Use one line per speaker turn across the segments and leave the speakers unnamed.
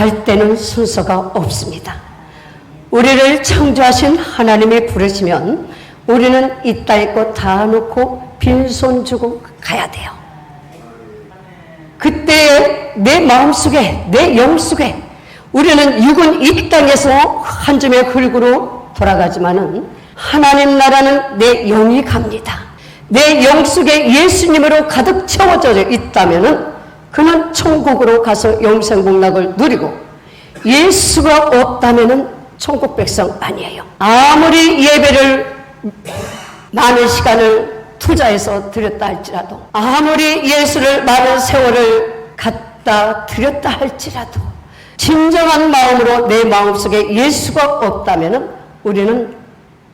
갈 때는 순서가 없습니다. 우리를 창조하신 하나님이 부르시면 우리는 이 땅의 것다 놓고 빈손 주고 가야 돼요. 그때 내 마음속에 내 영속에 우리는 육은 이 땅에서 한 점의 흙으로 돌아가지만은 하나님 나라는 내 영이 갑니다. 내 영 속에 예수님으로 가득 채워져 있다면은 그는 천국으로 가서 영생 복락을 누리고 예수가 없다면은 천국 백성 아니에요. 아무리 예배를 많은 시간을 투자해서 드렸다 할지라도 아무리 예수를 많은 세월을 갖다 드렸다 할지라도 진정한 마음으로 내 마음속에 예수가 없다면 우리는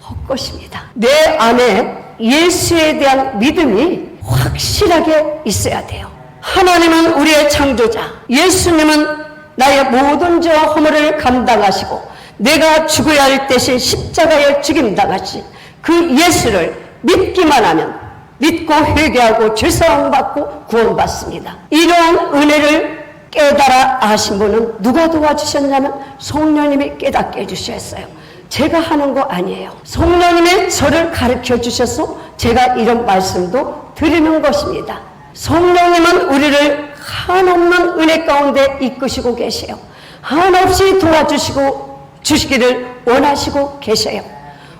헛것입니다. 내 안에 예수에 대한 믿음이 확실하게 있어야 돼요. 하나님은 우리의 창조자, 예수님은 나의 모든 죄 허물을 감당하시고 내가 죽어야 할 대신 십자가에 죽임 당하신 그 예수를 믿기만 하면 믿고 회개하고 죄사함 받고 구원받습니다. 이러한 은혜를 깨달아 아신 분은 누가 도와주셨냐면 성령님이 깨닫게 해주셨어요. 제가 하는 거 아니에요. 성령님이 저를 가르쳐 주셔서 제가 이런 말씀도 드리는 것입니다. 성령님은 우리를 한없는 은혜 가운데 이끄시고 계세요. 한없이 도와주시고 주시기를 원하시고 계세요.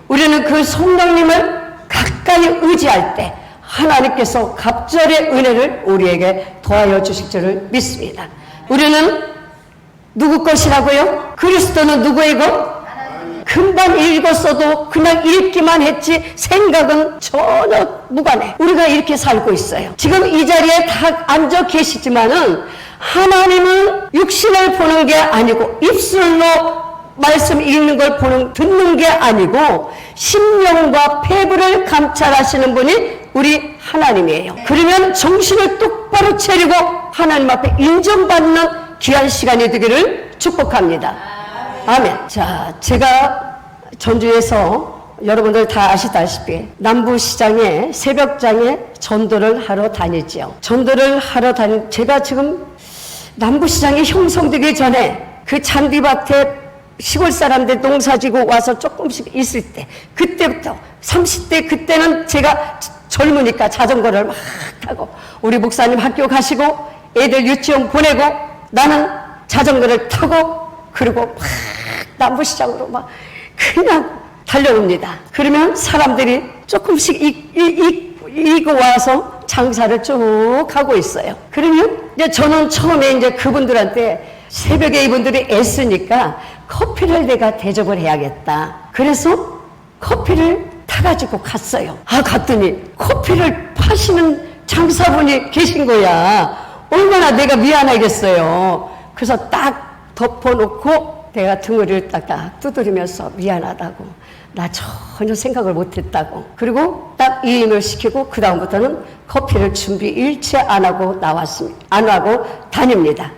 우리는 그 성령님을 가까이 의지할 때 하나님께서 갑절의 은혜를 우리에게 더하여 주실 줄을 믿습니다. 우리는 누구 것이라고요? 그리스도는 누구이고? 금방 읽었어도 그냥 읽기만 했지 생각은 전혀 무관해. 우리가 이렇게 살고 있어요. 지금 이 자리에 다 앉아 계시지만은 하나님은 육신을 보는 게 아니고 입술로 말씀 읽는 걸 보는 듣는 게 아니고 심령과 폐부를 감찰하시는 분이 우리 하나님이에요. 그러면 정신을 똑바로 차리고 하나님 앞에 인정받는 귀한 시간이 되기를 축복합니다. 아멘. 자, 제가 전주에서 여러분들 다 아시다시피 남부시장에 새벽장에 전도를 하러 다니지요. 전도를 하러 다니 제가 지금 남부시장이 형성되기 전에 그 잔디밭에 시골 사람들 농사 지고 와서 조금씩 있을 때 그때부터 30대 그때는 제가 젊으니까 자전거를 막 타고 우리 목사님 학교 가시고 애들 유치원 보내고 나는 자전거를 타고 그리고 막 남부시장으로 막 그냥 달려옵니다. 그러면 사람들이 조금씩 이고 와서 장사를 쭉 하고 있어요. 그러면 이제 저는 처음에 이제 그분들한테 새벽에 이분들이 애쓰니까 커피를 내가 대접을 해야겠다. 그래서 커피를 타가지고 갔어요. 아, 갔더니 커피를 파시는 장사분이 계신 거야. 얼마나 내가 미안하겠어요. 그래서 딱 덮어놓고 내가 등을 딱딱 두드리면서 미안하다고. 나 전혀 생각을 못했다고. 그리고 딱 이임을 시키고 그 다음부터는 커피를 준비 일체 안 하고 나왔습니다. 안 하고 다닙니다.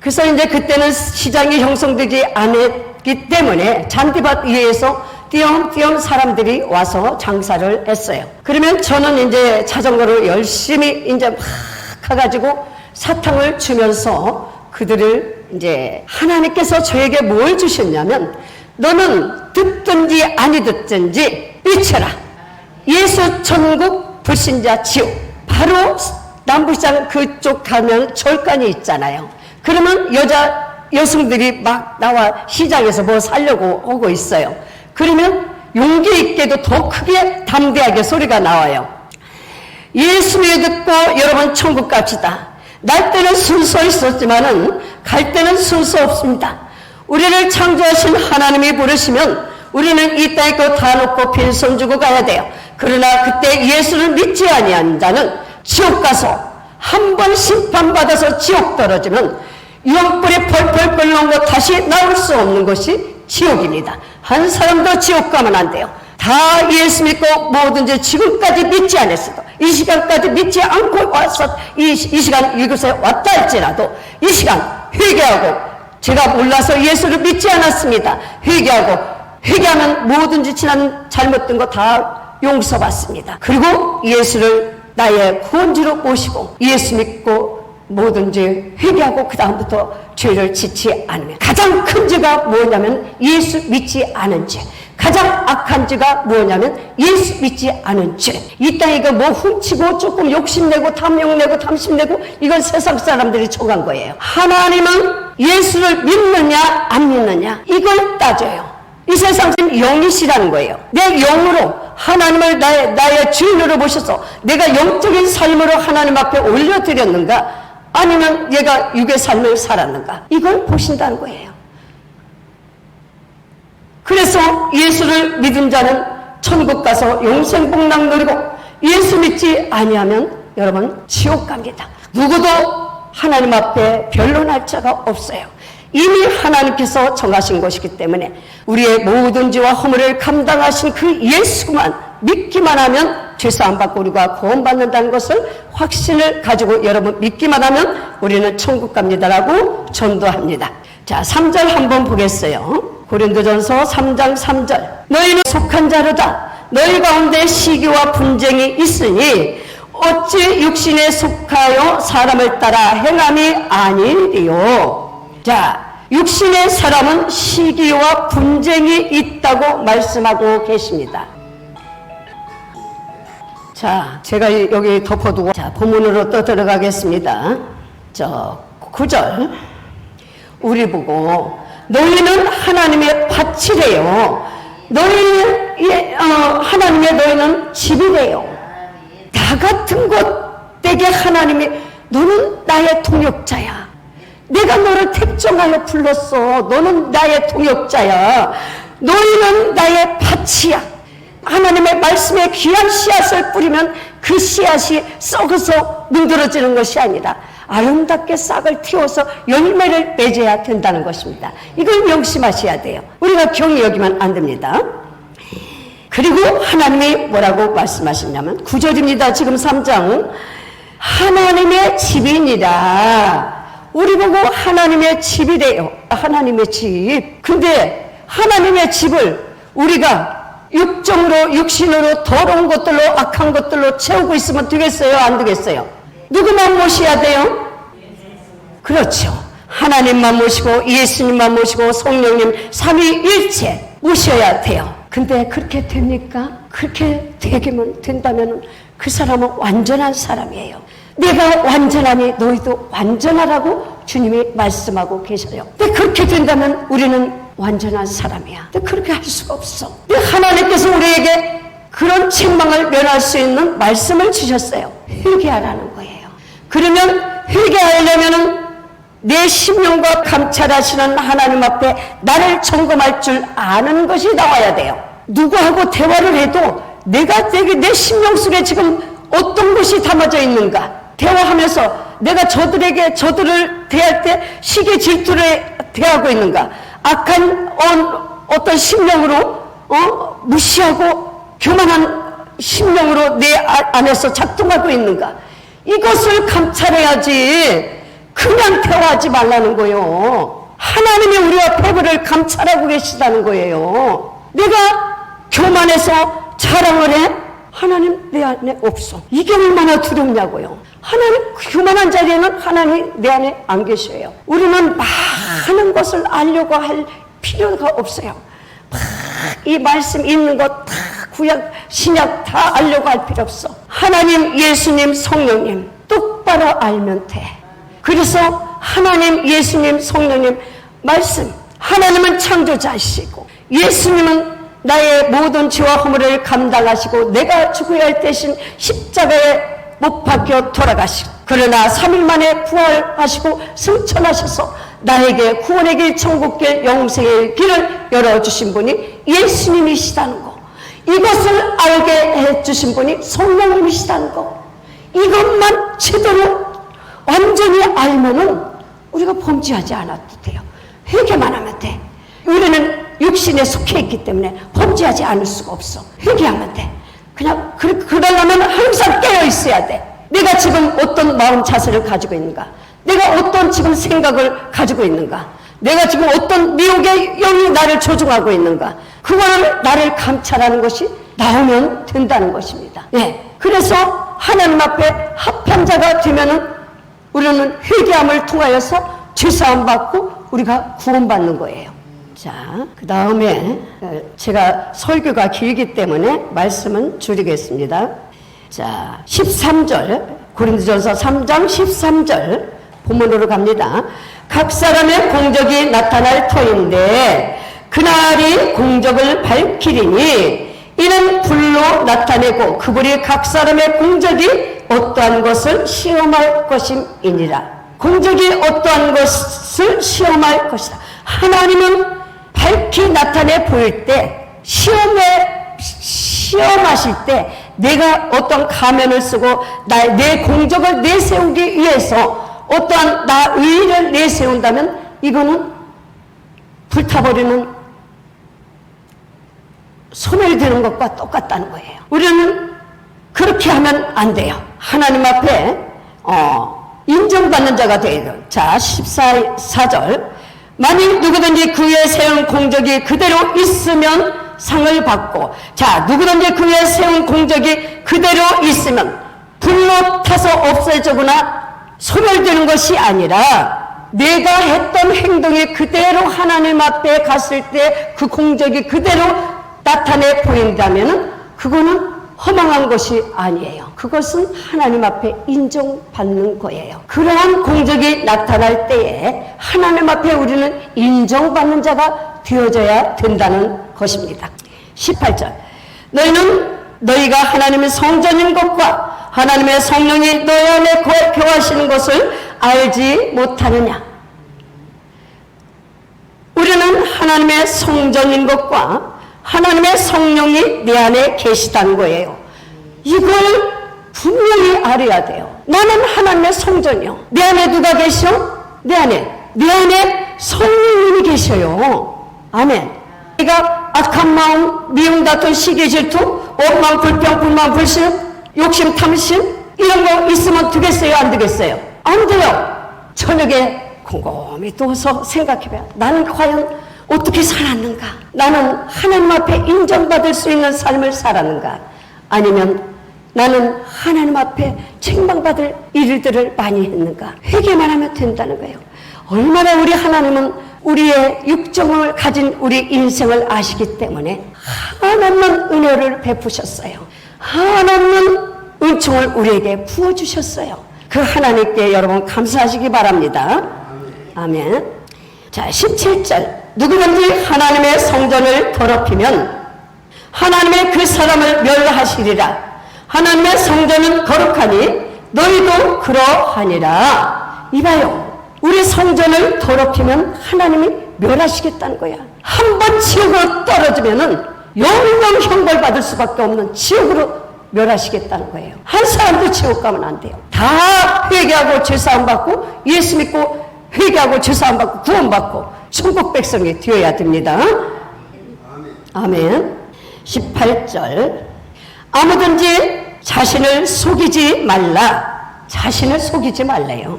그래서 이제 그때는 시장이 형성되지 않았기 때문에 잔디밭 위에서 띄엄띄엄 사람들이 와서 장사를 했어요. 그러면 저는 이제 자전거를 열심히 이제 막 가가지고 사탕을 주면서 그들을 이제 하나님께서 저에게 뭘 주셨냐면 너는 듣든지 아니 듣든지 미쳐라. 예수 천국 불신자 지옥. 바로 남부시장 그쪽 가면 절간이 있잖아요. 그러면 여자 여성들이 막 나와 시장에서 뭐 살려고 오고 있어요. 그러면 용기 있게도 더 크게 담대하게 소리가 나와요. 예수 믿고 여러분 천국 갑시다. 날 때는 순서 있었지만은 갈 때는 순서 없습니다. 우리를 창조하신 하나님이 부르시면 우리는 이 땅에 거다 놓고 빈손 주고 가야 돼요. 그러나 그때 예수를 믿지 아니한 자는 지옥 가서 한 번 심판받아서 지옥 떨어지면 영불이 펄펄 끓는 거 다시 나올 수 없는 것이 지옥입니다. 한 사람도 지옥 가면 안 돼요. 다 예수 믿고 뭐든지 지금까지 믿지 않았어도 이 시간까지 믿지 않고 와서 이, 이 시간 이곳에 왔다 할지라도 이 시간 회개하고 제가 몰라서 예수를 믿지 않았습니다. 회개하고 회개하면 뭐든지 지난 잘못된 거 다 용서받습니다. 그리고 예수를 나의 구원주로 모시고 예수 믿고 뭐든지 회개하고 그 다음부터 죄를 짓지 않으면 가장 큰 죄가 뭐냐면 예수 믿지 않은 죄. 가장 악한 죄가 뭐냐면 예수 믿지 않은 죄. 이 땅에 이거 뭐 훔치고 조금 욕심내고 탐욕내고 탐심내고 이건 세상 사람들이 정한 거예요. 하나님은 예수를 믿느냐 안 믿느냐 이걸 따져요. 이 세상 은 영이시라는 거예요. 내 영으로 하나님을 나의, 나의 주인으로 모셔서 내가 영적인 삶으로 하나님 앞에 올려드렸는가 아니면 얘가 육의 삶을 살았는가 이걸 보신다는 거예요. 그래서 예수를 믿은 자는 천국 가서 영생 복락 누리고 예수 믿지 아니하면 여러분 지옥 갑니다. 누구도 하나님 앞에 변론할 자가 없어요. 이미 하나님께서 정하신 것이기 때문에 우리의 모든 죄와 허물을 감당하신 그 예수만 믿기만 하면 죄사함 받고 우리가 구원받는다는 것을 확신을 가지고 여러분 믿기만 하면 우리는 천국 갑니다라고 전도합니다. 자, 3절 한번 보겠어요. 고린도전서 3장 3절. 너희는 속한 자로다. 너희 가운데 시기와 분쟁이 있으니 어찌 육신에 속하여 사람을 따라 행함이 아니리요. 자, 육신의 사람은 시기와 분쟁이 있다고 말씀하고 계십니다. 자, 제가 여기 덮어두고 자, 본문으로 또 들어가겠습니다. 저 9절. 우리 보고 너희는 하나님의 밭이래요. 너희는 예, 어, 하나님의 너희는 집이래요. 나 같은 것 되게 하나님이 너는 나의 동역자야. 내가 너를 택정하여 불렀어. 너는 나의 동역자야. 너희는 나의 밭이야. 하나님의 말씀에 귀한 씨앗을 뿌리면 그 씨앗이 썩어서 문드러지는 것이 아니라 아름답게 싹을 틔워서 열매를 맺어야 된다는 것입니다. 이걸 명심하셔야 돼요. 우리가 경히 여기면 안 됩니다. 그리고 하나님이 뭐라고 말씀하셨냐면 구절입니다. 지금 3장 하나님의 집이니라. 우리 보고 하나님의 집이래요. 하나님의 집. 근데 하나님의 집을 우리가 육정으로 육신으로 더러운 것들로 악한 것들로 채우고 있으면 되겠어요? 안 되겠어요? 누구만 모셔야 돼요? 그렇죠. 하나님만 모시고 예수님만 모시고 성령님 삼위일체 모셔야 돼요. 근데 그렇게 됩니까? 그렇게 되기만 된다면 그 사람은 완전한 사람이에요. 내가 완전하니 너희도 완전하라고 주님이 말씀하고 계셔요. 근데 그렇게 된다면 우리는 완전한 사람이야. 근데 그렇게 할 수가 없어. 근데 하나님께서 우리에게 그런 책망을 면할 수 있는 말씀을 주셨어요. 회개하라는 거예요. 그러면 회개하려면은 내 심령과 감찰하시는 하나님 앞에 나를 점검할 줄 아는 것이 나와야 돼요. 누구하고 대화를 해도 내가 내게 내 심령 속에 지금 어떤 것이 담아져 있는가 대화하면서 내가 저들에게 저들을 대할 때 시기 질투를 대하고 있는가 악한 어, 어떤 심령으로 어? 무시하고 교만한 심령으로 내 아- 안에서 작동하고 있는가 이것을 감찰해야지 그냥 대화하지 말라는 거예요. 하나님이 우리와 패배를 감찰하고 계시다는 거예요. 내가 교만해서 자랑을 해? 하나님 내 안에 없어. 이게 얼마나 두렵냐고요. 하나님 교만한 자리에는 하나님 내 안에 안 계셔요. 우리는 많은 것을 알려고 할 필요가 없어요. 막이 말씀 있는 것 다 구약 신약 다 알려고 할 필요 없어. 하나님 예수님 성령님 똑바로 알면 돼. 그래서 하나님 예수님 성령님 말씀 하나님은 창조자시고 예수님은 나의 모든 죄와 허물을 감당하시고 내가 죽어야 할 대신 십자가에 못 박혀 돌아가시고 그러나 3일 만에 부활하시고 승천하셔서 나에게 구원의 길, 천국길, 영생의 길을 열어주신 분이 예수님이시다는 거. 이것을 알게 해주신 분이 성령님이시다는 거. 이것만 제대로 완전히 알면은 우리가 범죄하지 않아도 돼요. 회개만 하면 돼. 우리는 육신에 속해 있기 때문에 범죄하지 않을 수가 없어. 회개하면 돼. 그냥 그, 그러려면 항상 깨어 있어야 돼. 내가 지금 어떤 마음 자세를 가지고 있는가? 내가 어떤 지금 생각을 가지고 있는가? 내가 지금 어떤 미혹의 영이 나를 조종하고 있는가? 그거를 나를 감찰하는 것이 나오면 된다는 것입니다. 예. 그래서 하나님 앞에 합한 자가 되면은 우리는 회개함을 통하여서 죄사함 받고 우리가 구원받는 거예요. 자, 그 다음에 제가 설교가 길기 때문에 말씀은 줄이겠습니다. 자, 13절 고린도전서 3장 13절 본문으로 갑니다. 각 사람의 공적이 나타날 터인데 그날이 공적을 밝히리니 이는 불로 나타내고 그 불이 각 사람의 공적이 어떠한 것을 시험할 것임이니라. 공적이 어떠한 것을 시험할 것이다. 하나님은 밝히 나타내 보일 때 시험에 시험하실 때 내가 어떤 가면을 쓰고 나, 내 공적을 내세우기 위해서 어떠한 나 의의를 내세운다면 이거는 불타버리는 소멸되는 것과 똑같다는 거예요. 우리는 그렇게 하면 안 돼요. 하나님 앞에 어, 인정받는 자가 되야 돼요. 자, 14, 4절. 만일 누구든지 그에 세운 공적이 그대로 있으면 상을 받고 자 누구든지 그에 세운 공적이 그대로 있으면 불로 타서 없어지거나 소멸되는 것이 아니라 내가 했던 행동이 그대로 하나님 앞에 갔을 때 그 공적이 그대로 나타내 보인다면 그거는 허망한 것이 아니에요. 그것은 하나님 앞에 인정받는 거예요. 그러한 공적이 나타날 때에 하나님 앞에 우리는 인정받는 자가 되어져야 된다는 것입니다. 18절. 너희는 너희가 하나님의 성전인 것과 하나님의 성령이 너희 안에 거하시는 것을 알지 못하느냐. 우리는 하나님의 성전인 것과 하나님의 성령이 내 안에 계시다는 거예요. 이걸 분명히 알아야 돼요. 나는 하나님의 성전이요. 내 안에 누가 계셔? 내 안에. 내 안에 성령님이 계셔요. 아멘. 내가 악한 마음, 미움, 다툼, 시기, 질투, 원망, 불평, 불만, 불신, 욕심, 탐심 이런 거 있으면 되겠어요? 안 되겠어요? 안 돼요. 저녁에 곰곰이 또서 생각해봐요. 나는 과연 어떻게 살았는가? 나는 하나님 앞에 인정받을 수 있는 삶을 살았는가? 아니면 나는 하나님 앞에 책망받을 일들을 많이 했는가? 회개만 하면 된다는 거예요. 얼마나 우리 하나님은 우리의 육정을 가진 우리 인생을 아시기 때문에 하나님은 은혜를 베푸셨어요. 하나님은 은총을 우리에게 부어주셨어요. 그 하나님께 여러분 감사하시기 바랍니다. 아멘. 자, 17절. 누구든지 하나님의 성전을 더럽히면 하나님의 그 사람을 멸하시리라. 하나님의 성전은 거룩하니 너희도 그러하니라. 이봐요. 우리 성전을 더럽히면 하나님이 멸하시겠다는 거야. 한 번 지옥으로 떨어지면은 영영 형벌 받을 수밖에 없는 지옥으로 멸하시겠다는 거예요. 한 사람도 지옥 가면 안 돼요. 다 회개하고 죄사함 받고 예수 믿고 회개하고 죄사함 받고 구원 받고 천국 백성이 되어야 됩니다. 아멘. 18절. 아무든지 자신을 속이지 말라. 자신을 속이지 말래요.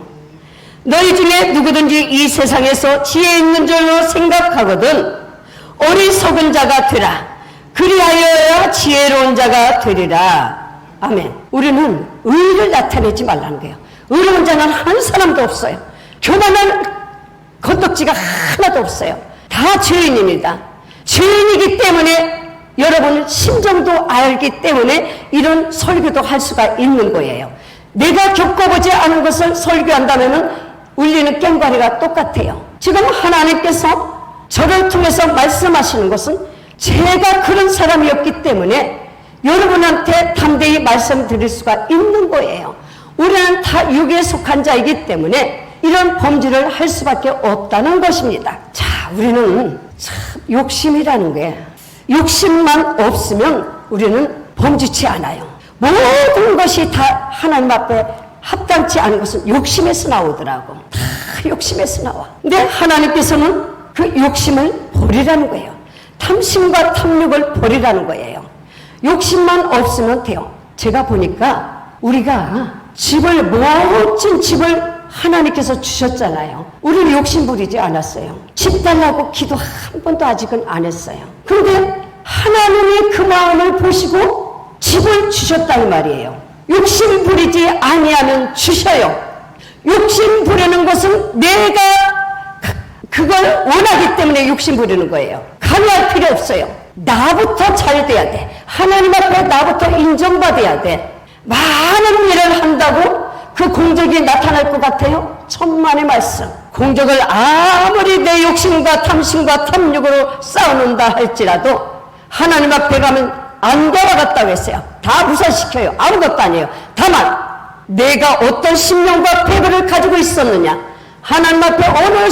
너희 중에 누구든지 이 세상에서 지혜 있는 줄로 생각하거든 어리석은 자가 되라. 그리하여야 지혜로운 자가 되리라. 아멘. 우리는 의를 나타내지 말라는 거예요. 의로운 자는 한 사람도 없어요. 교만한 건덕지가 하나도 없어요. 다 죄인입니다. 죄인이기 때문에 여러분 심정도 알기 때문에 이런 설교도 할 수가 있는 거예요. 내가 겪어보지 않은 것을 설교한다면 울리는 깽가리가 똑같아요. 지금 하나님께서 저를 통해서 말씀하시는 것은 제가 그런 사람이었기 때문에 여러분한테 담대히 말씀드릴 수가 있는 거예요. 우리는 다 육에 속한 자이기 때문에 이런 범죄를 할 수밖에 없다는 것입니다. 자, 우리는 참 욕심이라는 게 욕심만 없으면 우리는 범죄치 않아요. 모든 것이 다 하나님 앞에 합당치 않은 것은 욕심에서 나오더라고. 다 욕심에서 나와. 근데 하나님께서는 그 욕심을 버리라는 거예요. 탐심과 탐욕을 버리라는 거예요. 욕심만 없으면 돼요. 제가 보니까 우리가 집을 멋진 집을 하나님께서 주셨잖아요. 우리는 욕심 부리지 않았어요. 집 달라고 기도 한 번도 아직은 안 했어요. 그런데 하나님이 그 마음을 보시고 집을 주셨다는 말이에요. 욕심 부리지 아니하면 주셔요. 욕심 부리는 것은 내가 그걸 원하기 때문에 욕심 부리는 거예요. 강요할 필요 없어요. 나부터 잘 돼야 돼. 하나님 앞에 나부터 인정받아야 돼. 많은 일을 한다고 그 공적이 나타날 것 같아요? 천만의 말씀. 공적을 아무리 내 욕심과 탐심과 탐욕으로 쌓아놓는다 할지라도 하나님 앞에 가면 안 돌아갔다고 했어요. 다 무산시켜요. 아무것도 아니에요. 다만 내가 어떤 신명과 패배를 가지고 있었느냐 하나님 앞에 어느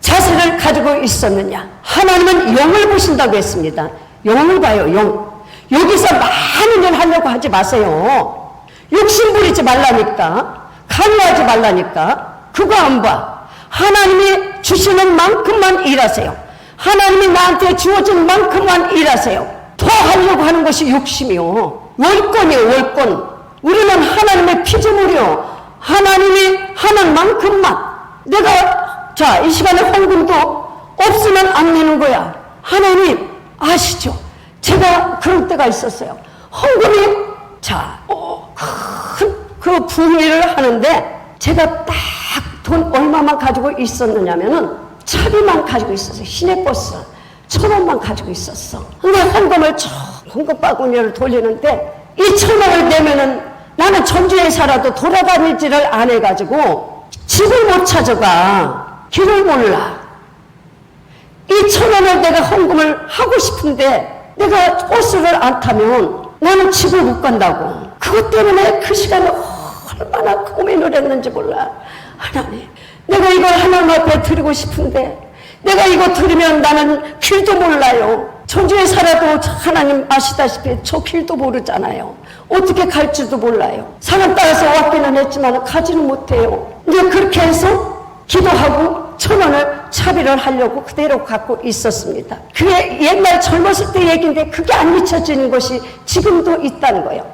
자세를 가지고 있었느냐 하나님은 영을 보신다고 했습니다. 영을 봐요. 영. 여기서 많은 일 하려고 하지 마세요. 욕심 부리지 말라니까. 강요하지 말라니까. 그거 안 봐. 하나님이 주시는 만큼만 일하세요. 하나님이 나한테 주어진 만큼만 일하세요. 더 하려고 하는 것이 욕심이요. 월권이요, 월권. 우리는 하나님의 피조물이요. 하나님이 하는 만큼만. 내가, 자, 이 시간에 헌금도 없으면 안 내는 거야. 하나님, 아시죠? 제가 그럴 때가 있었어요. 헌금이, 자, 어, 큰그 부의를 하는데, 제가 딱 돈 얼마만 가지고 있었느냐면은, 차비만 가지고 있었어요. 시내버스. 천 원만 가지고 있었어. 근데 헌금을 저 헌금 바구니를 돌리는데 이 천 원을 내면은 나는 전주에 살아도 돌아다니지를 안 해가지고 집을 못 찾아가. 길을 몰라. 이 천 원을 내가 헌금을 하고 싶은데 내가 버스를 안 타면 나는 집을 못 간다고. 그것 때문에 그 시간에 얼마나 고민을 했는지 몰라. 하나님, 내가 이걸 하나님 앞에 드리고 싶은데 내가 이거 들으면 나는 길도 몰라요. 전주에 살아도 하나님 아시다시피 저 길도 모르잖아요. 어떻게 갈지도 몰라요. 산을 따라서 왔기는 했지만 가지는 못해요. 이제 그렇게 해서 기도하고 천 원을 차비를 하려고 그대로 갖고 있었습니다. 그게 옛날 젊었을 때 얘기인데 그게 안 잊혀지는 것이 지금도 있다는 거예요.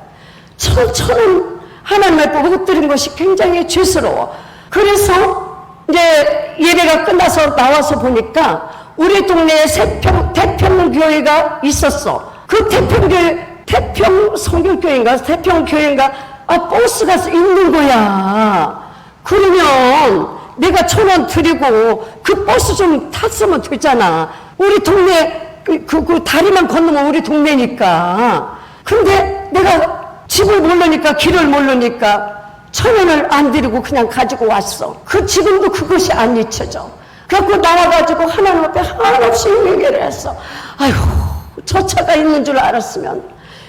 천, 천원 하나님 앞에 못 드린 것이 굉장히 죄스러워. 그래서 이제 예배가 끝나서 나와서 보니까 우리 동네에 세평, 태평교회가 있었어. 그 태평교회, 태평 성교교회인가, 태평교회인가, 아, 버스가 있는 거야. 그러면 내가 천 원 드리고 그 버스 좀 탔으면 되잖아. 우리 동네, 그, 그, 그 다리만 건너면 우리 동네니까. 근데 내가 집을 모르니까 길을 모르니까 천 원을 안 드리고 그냥 가지고 왔어. 그 지금도 그것이 안 잊혀져. 그래갖고 나와가지고 하나님 앞에 한없이 회개를 했어. 아휴, 저 차가 있는 줄 알았으면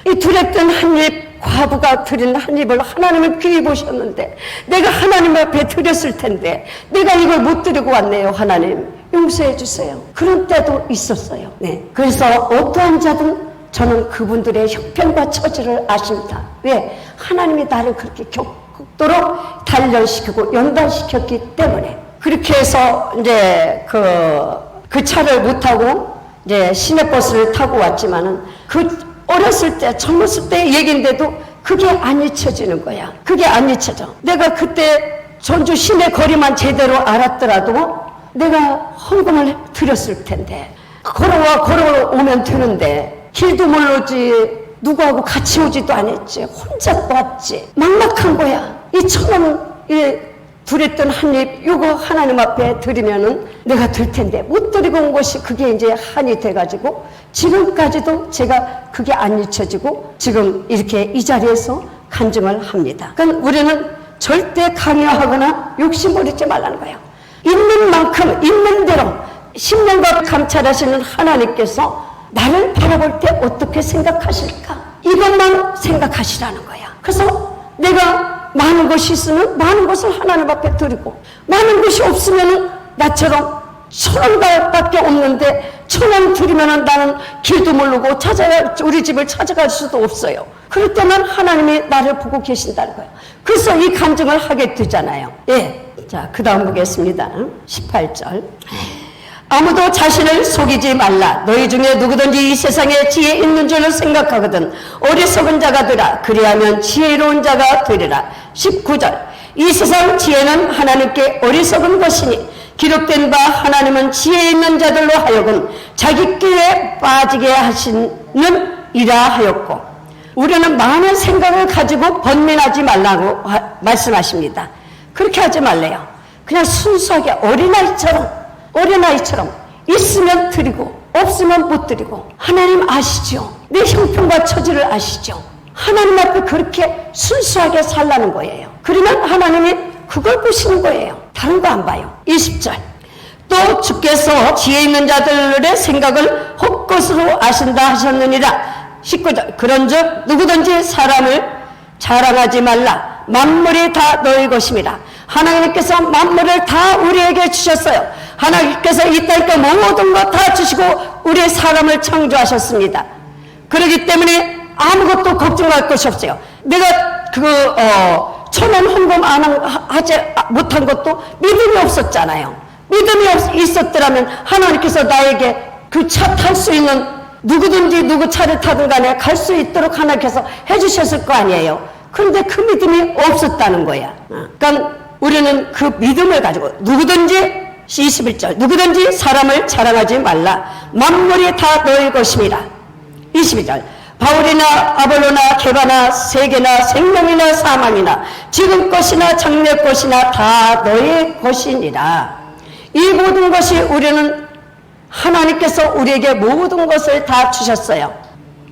이 두렸던 한입 과부가 드린 한 입을 하나님은 귀히 보셨는데 내가 하나님 앞에 드렸을 텐데 내가 이걸 못 드리고 왔네요, 하나님. 용서해 주세요. 그런 때도 있었어요. 네. 그래서 어떠한 자든 저는 그분들의 형편과 처지를 아십니다. 왜? 하나님이 나를 그렇게 겪 도록 단련시키고 연단시켰기 때문에. 그렇게 해서 이제 그, 그 차를 못 타고 이제 시내버스를 타고 왔지만은 그 어렸을 때, 젊었을 때 얘기인데도 그게 안 잊혀지는 거야. 그게 안 잊혀져. 내가 그때 전주 시내 거리만 제대로 알았더라도 내가 헌금을 드렸을 텐데 걸어와 걸어오면 되는데 길도 모르지 누구하고 같이 오지도 않았지 혼자 왔지 막막한 거야 이 천원 두렸던 한입 요거 하나님 앞에 드리면은 내가 들 텐데 못 드리고 온 것이 그게 이제 한이 돼가지고 지금까지도 제가 그게 안 잊혀지고 지금 이렇게 이 자리에서 간증을 합니다. 그러니까 우리는 절대 강요하거나 욕심 부리지 말라는 거예요. 있는 만큼 있는 대로 신명과 감찰하시는 하나님께서 나를 바라볼 때 어떻게 생각하실까? 이것만 생각하시라는 거야. 그래서 내가 많은 것이 있으면 많은 것을 하나님 앞에 드리고 많은 것이 없으면 나처럼 천 원밖에 없는데 천원 드리면 나는 길도 모르고 찾아가 우리 집을 찾아갈 수도 없어요. 그럴 때만 하나님이 나를 보고 계신다는 거예요. 그래서 이 간증을 하게 되잖아요. 예. 자, 그 다음 보겠습니다. 18절. 아무도 자신을 속이지 말라. 너희 중에 누구든지 이 세상에 지혜 있는 줄을 생각하거든. 어리석은 자가 되라. 그리하면 지혜로운 자가 되리라. 19절. 이 세상 지혜는 하나님께 어리석은 것이니 기록된 바 하나님은 지혜 있는 자들로 하여금 자기 길에 빠지게 하시는 이라 하였고 우리는 많은 생각을 가지고 번민하지 말라고 말씀하십니다. 그렇게 하지 말래요. 그냥 순수하게 어린아이처럼, 어린아이처럼 있으면 드리고, 없으면 못 드리고. 하나님 아시죠? 내 형편과 처지를 아시죠? 하나님 앞에 그렇게 순수하게 살라는 거예요. 그러면 하나님이 그걸 보시는 거예요. 다른 거 안 봐요. 20절. 또 주께서 지혜 있는 자들의 생각을 헛것으로 아신다 하셨느니라. 19절. 그런 즉 누구든지 사람을 자랑하지 말라. 만물이 다 너희 것입니다. 하나님께서 만물을 다 우리에게 주셨어요. 하나님께서 이 땅에 모든 것 다 주시고 우리 사람을 창조하셨습니다. 그렇기 때문에 아무것도 걱정할 것이 없어요. 내가 그 어, 천원 헌금 안 한- 하지 못한 것도 믿음이 없었잖아요. 믿음이 없, 있었더라면 하나님께서 나에게 그 차 탈 수 있는 누구든지 누구 차를 타든 간에 갈 수 있도록 하나님께서 해주셨을 거 아니에요. 그런데 그 믿음이 없었다는 거야. 어. 그러니까 우리는 그 믿음을 가지고 누구든지 21절 누구든지 사람을 자랑하지 말라. 만물이 다 너희 것입니다. 22절. 바울이나 아볼로나 개바나 세계나 생명이나 사망이나 지금 것이나 장래 것이나 다 너의 것이니라. 이 모든 것이 우리는 하나님께서 우리에게 모든 것을 다 주셨어요.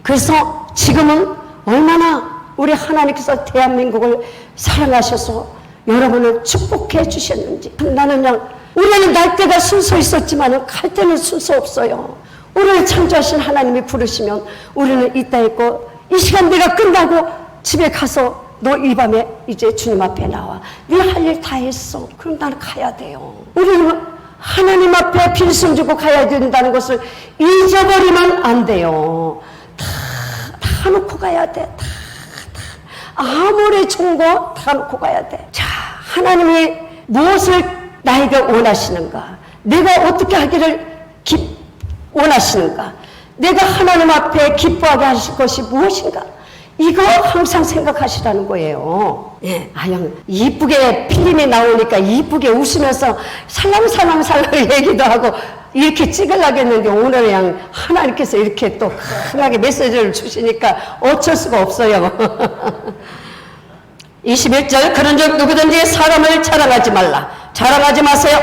그래서 지금은 얼마나 우리 하나님께서 대한민국을 사랑하셔서 여러분을 축복해 주셨는지 나는 그냥 우리는 날 때가 순서 있었지만 갈 때는 순서 없어요. 우리를 창조하신 하나님이 부르시면 우리는 이따 있고 이 시간 내가 끝나고 집에 가서 너 이 밤에 이제 주님 앞에 나와. 네 할 일 다 했어. 그럼 나는 가야 돼요. 우리는 하나님 앞에 필승 주고 가야 된다는 것을 잊어버리면 안 돼요. 다, 다 놓고 가야 돼. 다, 다. 아무리 좋은 거 다 놓고 가야 돼. 자, 하나님이 무엇을 나에게 원하시는가? 내가 어떻게 하기를 기, 원하시는가? 내가 하나님 앞에 기뻐하게 하실 것이 무엇인가? 이거 항상 생각하시라는 거예요. 예, 아, 형, 이쁘게 필름이 나오니까 이쁘게 웃으면서 살랑살랑살랑 얘기도 하고 이렇게 찍으려고 했는데 오늘 그냥 하나님께서 이렇게 또 강하게 메시지를 주시니까 어쩔 수가 없어요. 21절 그런즉 누구든지 사람을 자랑하지 말라. 자랑하지 마세요.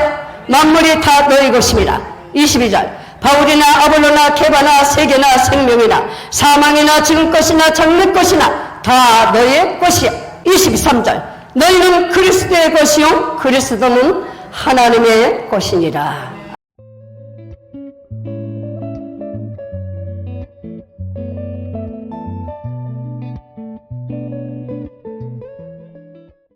만물이 다 너희 것입니다. 22절 바울이나 아볼로나 케바나 세계나 생명이나 사망이나 지금 것이나 장래 것이나 다 너의 것이야. 23절 너희는 그리스도의 것이요. 그리스도는 하나님의 것이니라